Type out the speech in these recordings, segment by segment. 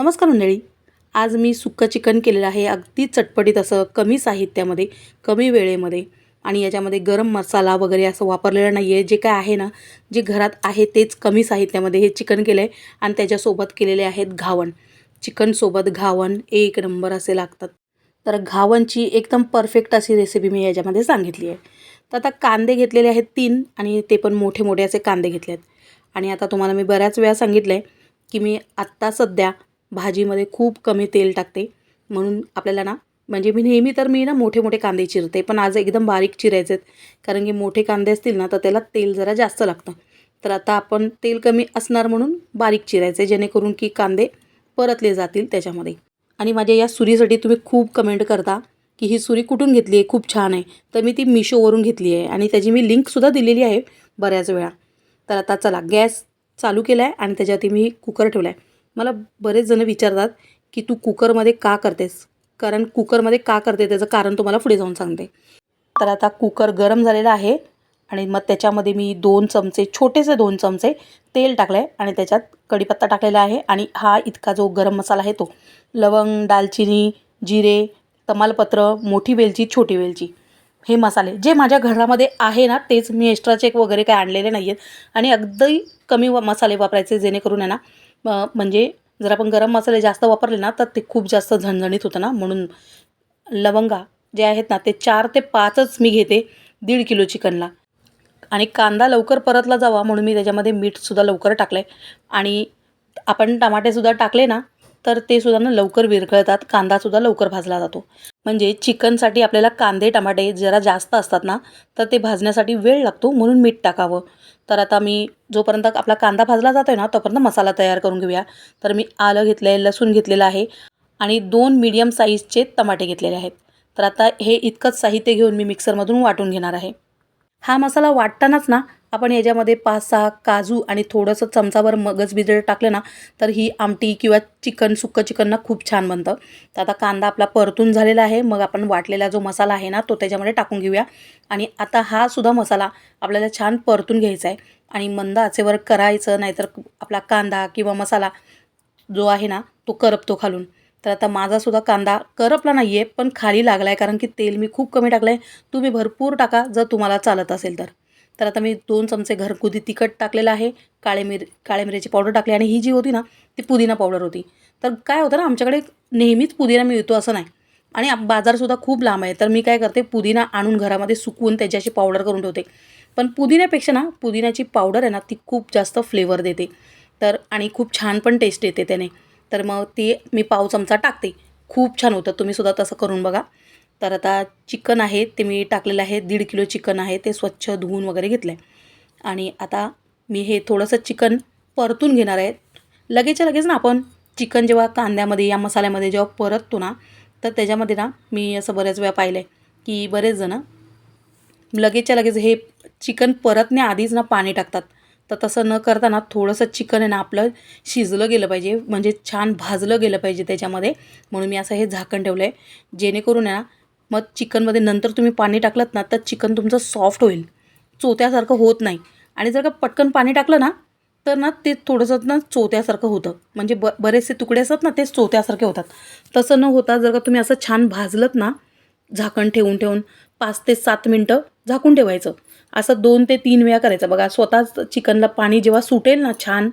नमस्कार मंडळी. आज मी सुक्कं चिकन केलेलं आहे. अगदी चटपटीत असं कमी साहित्यामध्ये कमी वेळेमध्ये आणि याच्यामध्ये गरम मसाला वगैरे असं वापरलेलं नाही आहे जे काय आहे ना जे घरात आहे तेच कमी साहित्यामध्ये हे चिकन केलं आहे आणि त्याच्यासोबत केलेले आहेत घावण. चिकनसोबत घावण एक नंबर असे लागतात. तर घावणची एकदम परफेक्ट अशी रेसिपी मी याच्यामध्ये सांगितली आहे. तर आता कांदे घेतलेले आहेत तीन आणि ते पण मोठे मोठे असे कांदे घेतले आहेत आणि आता तुम्हाला मी बऱ्याच वेळा सांगितलं आहे की मी आत्ता सध्या भाजीमध्ये खूप कमी तेल टाकते. म्हणून आपल्याला ना म्हणजे मी नेहमी तर मी ना मोठे मोठे कांदे चिरते पण आज एकदम बारीक चिरायचे आहेत. कारण की मोठे कांदे असतील ना तर त्याला तेल जरा जास्त लागतं. तर आता आपण तेल कमी असणार म्हणून बारीक चिरायचे जेणेकरून की कांदे परतले जातील त्याच्यामध्ये. आणि माझ्या या सुरीसाठी तुम्ही खूप कमेंट करता की ही सुरी कुठून घेतली आहे? खूप छान आहे. तर मी ती मिशोवरून घेतली आहे आणि त्याची मी लिंकसुद्धा दिलेली आहे बऱ्याच वेळा. तर आता चला गॅस चालू केला आहे आणि त्याच्यावरती मी कुकर ठेवला आहे मला बरेच जण विचारतात की तू कुकरमध्ये का करतेस? कारण कुकरमध्ये का करते त्याचं कारण तुम्हाला पुढे जाऊन सांगते. तर आता कुकर गरम झालेला आहे आणि मग त्याच्यामध्ये मी दोन चमचे छोटेसे दोन चमचे तेल टाकलं आहे आणि त्याच्यात कढीपत्ता टाकलेला आहे आणि हा इतका जो गरम मसाला आहे तो. लवंग दालचिनी जिरे तमालपत्र मोठी वेलची छोटी वेलची. हे मसाले जे माझ्या घरामध्ये आहे ना तेच मी एक्स्ट्रा चेक वगैरे काय आणलेले नाही आहेत आणि अगदी कमी व मसाले वापरायचे जेणेकरून आहे ना म्हणजे जर आपण गरम मसाले जास्त वापरले ना तर ते खूप जास्त झणझणीत होतं ना. म्हणून लवंगा जे आहेत ना ते चार ते पाचच मी घेते दीड किलो चिकनला. आणि कांदा लवकर परतला जावा म्हणून मी त्याच्यामध्ये मीठसुद्धा लवकर टाकलं आहे आणि आपण टमाटेसुद्धा टाकले ना तर ते सुद्धा ना लवकर विरघळतात कांदासुद्धा लवकर भाजला जातो. म्हणजे चिकनसाठी आपल्याला कांदे टमाटे जरा जास्त असतात ना तर ते भाजण्यासाठी वेळ लागतो म्हणून मीठ टाकावं. तर आता मी जोपर्यंत आपला कांदा भाजला जातो आहे ना तोपर्यंत मसाला तयार करून घेऊया. तर मी आलं घेतलं आहे लसूण घेतलेलं आहे आणि दोन मीडियम साईजचे टमाटे घेतलेले आहेत. तर आता हे इतकंच साहित्य घेऊन मी मिक्सरमधून वाटून घेणार आहे. हा मसाला वाटतानाच ना आपण याच्यामध्ये पाच सहा काजू आणि थोडंसं चमचाभर मगज बिजड टाकलं ना तर ही आमटी किंवा चिकन सुक्कं चिकन ना खूप छान बनतं. तर आता कांदा आपला परतून झालेला आहे. मग आपण वाटलेला जो मसाला आहे ना तो त्याच्यामध्ये टाकून घेऊया. आणि आता हा सुद्धा मसाला आपल्याला छान परतून घ्यायचा आहे. आणि मंद आचेवर करायचं नाहीतर आपला कांदा किंवा मसाला जो आहे ना तो करपतो खालून. तर आता माझासुद्धा कांदा करपला नाही आहे पण खाली लागला आहे कारण की तेल मी खूप कमी टाकलं आहे तुम्ही भरपूर टाका जर तुम्हाला चालत असेल तर. तर आता मी दोन चमचे घरगुती तिखट टाकलेलं आहे काळे मिर काळे मिऱ्याची पावडर टाकली आणि ही जी होती ना ती पुदिना पावडर होती. तर काय होतं ना आमच्याकडे नेहमीच पुदिना मिळतो असं नाही. आणि बाजारसुद्धा खूप लांब आहे. तर मी काय करते पुदिना आणून घरामध्ये सुकवून त्याच्याशी पावडर करून ठेवते. पण पुदिन्यापेक्षा ना पुदिन्याची पावडर आहे ना ती खूप जास्त फ्लेवर देते. तर आणि खूप छान पण टेस्ट येते त्याने. तर मग ते मी पाव चमचा टाकते. खूप छान होतं. तुम्ही सुद्धा तसं करून बघा. तर आता चिकन आहे ते मी टाकलेलं आहे दीड किलो चिकन आहे ते स्वच्छ धुवून वगैरे घेतलं आहे आणि आता मी हे थोडंसं चिकन परतून घेणार आहे. लगेचच्या लगेच ना आपण चिकन जेव्हा कांद्यामध्ये या मसाल्यामध्ये जेव्हा परततो ना तर त्याच्यामध्ये ना मी असं बऱ्याच वेळा पाहिलं आहे की बरेच जणं लगेचच्या लगेच हे चिकन परतण्याआधीच ना पाणी टाकतात. तर तसं न करताना थोडंसं चिकन आहे ना आपलं शिजलं गेलं पाहिजे म्हणजे छान भाजलं गेलं पाहिजे त्याच्यामध्ये. म्हणून मी असं हे झाकण ठेवलं आहे जेणेकरून आहे ना मग चिकनमध्ये नंतर तुम्ही पाणी टाकलं ना तर चिकन तुमचं सॉफ्ट होईल. चोत्यासारखं होत नाही. आणि जर का पटकन पाणी टाकलं ना तर ना ते थोडंसं ना चोत्यासारखं होतं. म्हणजे ब बरेचसे तुकडे असतात ना ते चोत्यासारखे होतात. तसं न होता जर का तुम्ही असं छान भाजलत ना झाकण ठेवून ठेवून पाच ते सात मिनटं झाकून ठेवायचं. असं दोन ते तीन वेळा करायचं. बघा स्वतःच चिकनला पाणी जेव्हा सुटेल ना छान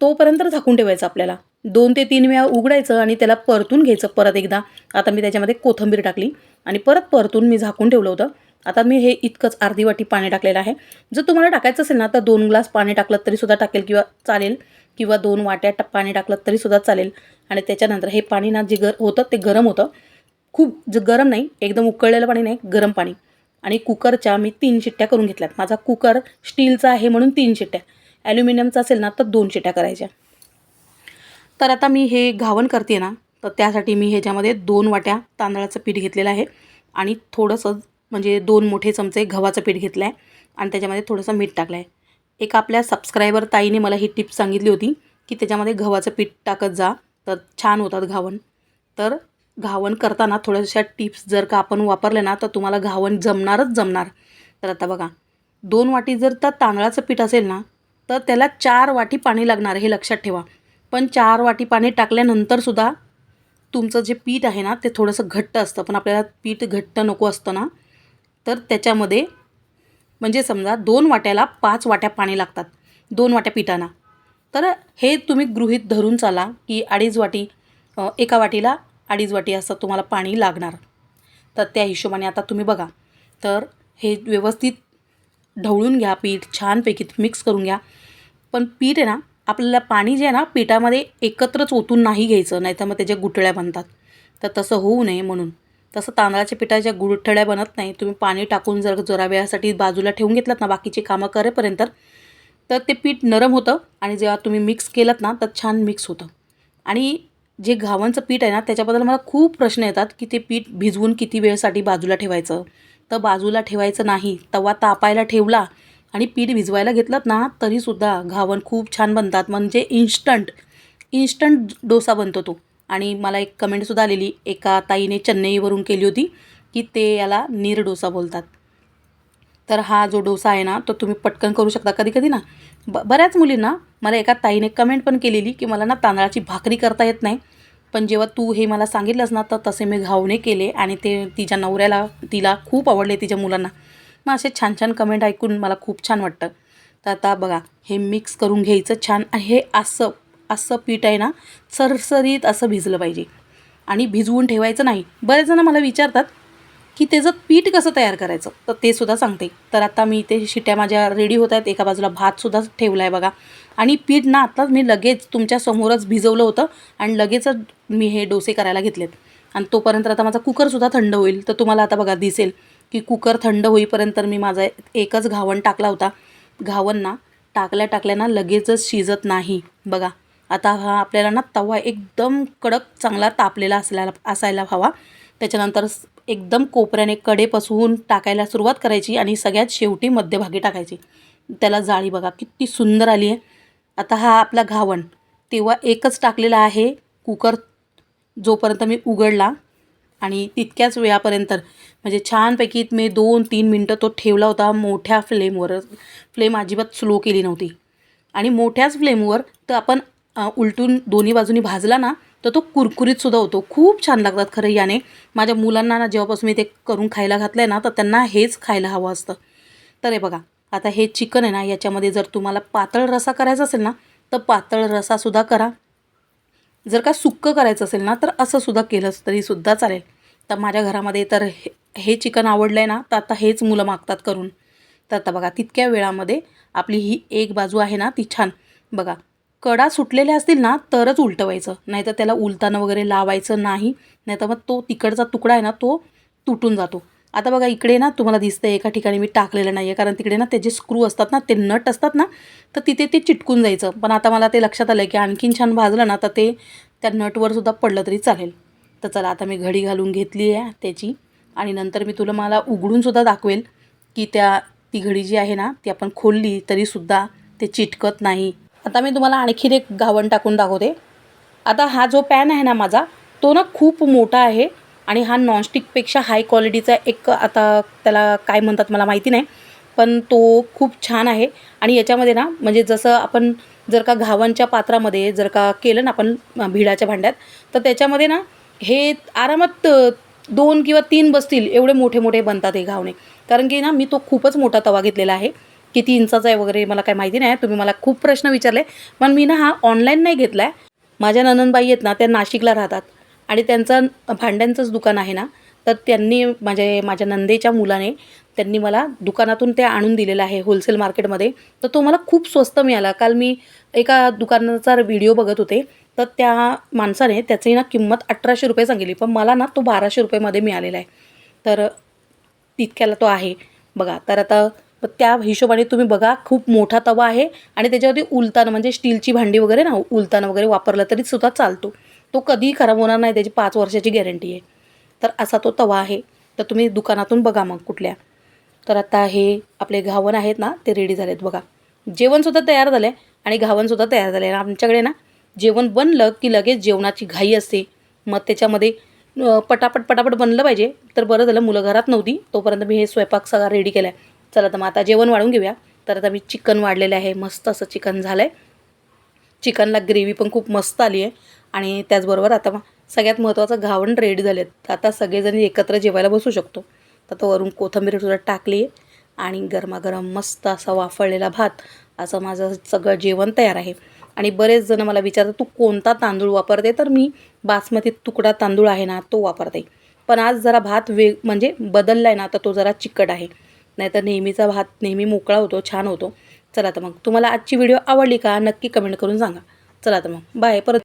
तोपर्यंत झाकून ठेवायचं आपल्याला. दोन ते तीन वेळा उघडायचं आणि त्याला परतून घ्यायचं. परत एकदा आता मी त्याच्यामध्ये कोथिंबीर टाकली आणि परत परतून मी झाकून ठेवलं होतं. आता मी हे इतकंच अर्धी वाटी पाणी टाकलेलं आहे. जर तुम्हाला टाकायचं असेल ना तर दोन ग्लास पाणी टाकलं तरीसुद्धा टाकेल किंवा चालेल किंवा दोन वाट्या पाणी टाकलं तरीसुद्धा चालेल. आणि त्याच्यानंतर हे पाणी ना जे गर होतं ते गरम होतं. खूप ज गरम नाही एकदम उकळलेलं पाणी नाही गरम पाणी. आणि कुकरच्या मी तीन शिट्ट्या करून घेतल्यात. माझा कुकर स्टीलचा आहे म्हणून तीन शिट्ट्या. ॲल्युमिनियमचा असेल ना तर दोन शिट्ट्या करायच्या. तर आता मी हे घावण करते ना तर त्यासाठी मी ह्याच्यामध्ये दोन वाट्या तांदळाचं पीठ घेतलेलं आहे आणि थोडंसं म्हणजे दोन मोठे चमचे गव्हाचं पीठ घेतलं आहे आणि त्याच्यामध्ये थोडंसं मीठ टाकलं आहे एक आपल्या सबस्क्रायबर ताईने मला ही टिप सांगितली होती की त्याच्यामध्ये गव्हाचं पीठ टाकत जा तर छान होतात घावण तर घावण करताना थोड्याशा टिप्स जर का आपण वापरल्या ना तर तुम्हाला घावण जमणारच जमणार. तर आता बघा दोन वाटी जर तर तांदळाचं पीठ असेल ना तर त्याला चार वाटी पाणी लागणार हे लक्षात ठेवा. पण चार वाटी पाणी टाकल्यानंतरसुद्धा तुमचं जे पीठ आहे ना ते थोडंसं घट्ट असतं. पण आपल्याला पीठ घट्ट नको असतं ना तर त्याच्यामध्ये म्हणजे समजा दोन वाट्याला पाच वाट्या पाणी लागतात दोन वाट्या पिठाना. तर हे तुम्ही गृहीत धरून चाला की अडीच वाटी एका वाटीला अडीच वाटी असं तुम्हाला पाणी लागणार. तर त्या हिशोबाने आता तुम्ही बघा. तर हे व्यवस्थित ढवळून घ्या पीठ छानपैकी मिक्स करून घ्या. पण पीठ आहे ना आपल्याला पाणी जे आहे ना पिठामध्ये एकत्रच ओतून नाही घ्यायचं नाही तर मग त्याच्या गुठळ्या बनतात. तर तसं होऊ नये म्हणून. तसं तांदळाच्या पिठाच्या गुठळ्या बनत नाही तुम्ही पाणी टाकून जर जरा वेळासाठी बाजूला ठेवून घेतलात ना बाकीची कामं करेपर्यंत तर ते पीठ नरम होतं आणि जेव्हा तुम्ही मिक्स केलं ना तर छान मिक्स होतं. आणि जे घावांचं पीठ आहे ना त्याच्याबद्दल मला खूप प्रश्न येतात की ते पीठ भिजवून किती वेळसाठी बाजूला ठेवायचं. तर बाजूला ठेवायचं नाही तवा तापायला ठेवला आणि पीठ भिजवायला घेतलं ना तरीसुद्धा घावण खूप छान बनतात. म्हणजे इन्स्टंट इन्स्टंट डोसा बनतो तो. आणि मला एक कमेंटसुद्धा आलेली एका ताईने चेन्नईवरून केली होती की ते याला नीर डोसा बोलतात. तर हा जो डोसा आहे ना तो तुम्ही पटकन करू शकता कधी कधी ना. ब बऱ्याच मुलींना मला एका ताईने कमेंट पण केलेली की मला ना तांदळाची भाकरी करता येत नाही. पण जेव्हा तू हे मला सांगितलंस ना तर तसे मी घावणे केले आणि ते तिच्या नवऱ्याला तिला खूप आवडले तिच्या मुलांना. मग असे छान छान कमेंट ऐकून मला खूप छान वाटतं. तर आता बघा हे मिक्स करून घ्यायचं छान. हे असं असं पीठ आहे ना सरसरीत असं भिजलं पाहिजे. आणि भिजवून ठेवायचं नाही. बरेच जण मला विचारतात की त्याचं पीठ कसं तयार करायचं? तर ते सुद्धा सांगते. तर आता मी ते शिट्या माझ्या रेडी होत आहेत. एका बाजूला भातसुद्धा ठेवला आहे बघा. आणि पीठ ना आत्ताच मी लगेच तुमच्यासमोरच भिजवलं होतं. आणि लगेचच मी हे डोसे करायला घेतलेत. आणि तोपर्यंत आता माझा कुकरसुद्धा थंड होईल. तर तुम्हाला आता बघा दिसेल. की कुकर थंड होईपर्यंत मी माझा एकच घावण टाकला होता. घावण ना टाकल्या टाकल्या ना लगेचच शिजत नाही. बघा आता हा आपल्याला ना तवा एकदम कडक चांगला तापलेला असल्याला असायला हवा. त्याच्यानंतर एकदम कोपऱ्याने कडे पसवून टाकायला सुरुवात करायची आणि सगळ्यात शेवटी मध्यभागी टाकायची. त्याला जाळी बघा किती सुंदर आली आहे. आता हा आपला घावण. तेव्हा एकच टाकलेला आहे कुकर जोपर्यंत मी उघडला आणि तितक्याच वेळापर्यंत म्हणजे छानपैकी मी दोन तीन मिनटं तो ठेवला होता मोठ्या फ्लेमवर. फ्लेम अजिबात स्लो केली नव्हती. आणि मोठ्याच फ्लेमवर तर आपण उलटून दोन्ही बाजूनी भाजला ना तर तो कुरकुरीतसुद्धा होतो. खूप छान लागतात खरं याने. माझ्या मुलांना ना जेव्हापासून मी ते करून खायला घातलं आहे ना तर त्यांना हेच खायला हवं असतं. तर हे बघा आता हे चिकन आहे ना याच्यामध्ये जर तुम्हाला पातळ रसा करायचा असेल ना तर पातळ रसासुद्धा करा. जर का सुक्कं करायचं असेल ना तर असं सुद्धा केलंच तरीसुद्धा चालेल. तर माझ्या घरामध्ये तर हे हे चिकन आवडलं आहे ना तर आता हेच मुलं मागतात करून. तर आता बघा तितक्या वेळामध्ये आपली ही एक बाजू आहे ना ती छान. बघा कडा सुटलेल्या असतील ना तरच उलटवायचं. नाहीतर त्याला उलताना वगैरे लावायचं नाही. नाहीतर मग तो तिकडचा तुकडा आहे ना तो तुटून जातो. आता बघा इकडे ना तुम्हाला दिसतंय एका ठिकाणी मी टाकलेलं नाही आहे कारण तिकडे ना त्याचे स्क्रू असतात ना ते नट असतात ना तर तिथे ते चिटकून जायचं. पण आता मला ते लक्षात आलं की आणखीन छान भाजलं ना तर ते त्या नटवर सुद्धा पडलं तरी चालेल. तर चला आता मी घडी घालून घेतली आहे त्याची. आणि नंतर मी तुला मला उघडूनसुद्धा दाखवेल की त्या ती घडी जी आहे ना ती आपण खोलली तरीसुद्धा ते चिटकत नाही. आता मी तुम्हाला आणखीन एक गावण टाकून दाखवते. आता हा जो पॅन आहे ना माझा तो ना खूप मोठा आहे आणि हा नॉनस्टिकपेक्षा हाय क्वालिटीचा एक आता त्याला काय म्हणतात मला माहिती नाही पण तो खूप छान आहे. आणि याच्यामध्ये ना म्हणजे जसं आपण जर का घावांच्या पात्रामध्ये जर का केलं ना आपण भिडाच्या भांड्यात तर त्याच्यामध्ये ना हे आरामात दोन किंवा तीन बसतील एवढे मोठे मोठे बनतात हे घावणे. कारण की ना मी तो खूपच मोठा तवा घेतलेला आहे किती इंचाचा आहे वगैरे मला काय माहिती नाही तुम्ही मला खूप प्रश्न विचारले. पण मी ना हा ऑनलाईन नाही घेतला आहे माझ्या ननंदबाई आहेत ना त्या नाशिकला राहतात आणि त्यांचं भांड्यांचंच दुकान आहे ना तर त्यांनी माझे माझ्या नंदेच्या मुलाने त्यांनी मला दुकानातून ते आणून दिलेलं आहे होलसेल मार्केटमध्ये तर तो मला खूप स्वस्त मिळाला. काल मी एका दुकानाचा व्हिडिओ बघत होते. तर त्या माणसाने त्याची ना किंमत अठराशे रुपये सांगितली. पण मला ना तो बाराशे रुपयेमध्ये मिळालेला आहे. तर तितक्याला तो आहे. बघा तर आता त्या हिशोबाने तुम्ही बघा खूप मोठा तवा आहे आणि त्याच्यावरती उलताना म्हणजे स्टीलची भांडी वगैरे ना उलताना वगैरे वापरला तरी सुद्धा चालतो. तो कधीही खराब होणार नाही त्याची पाच वर्षाची गॅरंटी आहे. तर असा तो तवा आहे. तर तुम्ही दुकानातून बघा मग कुठल्या. तर आता हे आपले घावन आहेत ना ते रेडी झालेत बघा. जेवणसुद्धा तयार झालं आहे आणि घावणसुद्धा तयार झालं आहे आमच्याकडे ना जेवण बनलं की लगेच जेवणाची घाई असते. मग त्याच्यामध्ये पटापट पटापट बनलं पाहिजे. तर बरं झालं मुलं घरात नव्हती. तोपर्यंत मी हे स्वयंपाक सगळा रेडी केला आहे चला तर मग आता जेवण वाढून घेऊया. तर आता मी चिकन वाढलेलं आहे. मस्त असं चिकन झालं आहे चिकनला ग्रेव्ही पण खूप मस्त आली आहे. आणि त्याचबरोबर आता मग सगळ्यात महत्त्वाचं घावण रेडी झालेत. तर आता सगळेजण एकत्र जेवायला बसू शकतो. तर तो वरून कोथिंबीर सुद्धा टाकली आहे आणि गरमागरम मस्त असा वाफळलेला भात असं माझं सगळं जेवण तयार आहे. आणि बरेच जण मला विचारतात तू कोणता तांदूळ वापरते? तर मी बासमती तुकडा तांदूळ आहे ना तो वापरते. पण आज जरा भात वेग म्हणजे बदलला आहे ना तर तो जरा चिकट आहे. नाहीतर नेहमीचा भात नेहमी मोकळा होतो छान होतो. चला तर मग तुम्हाला आजची व्हिडिओ आवडली का? नक्की कमेंट करून सांगा. चला तर मग बाय परत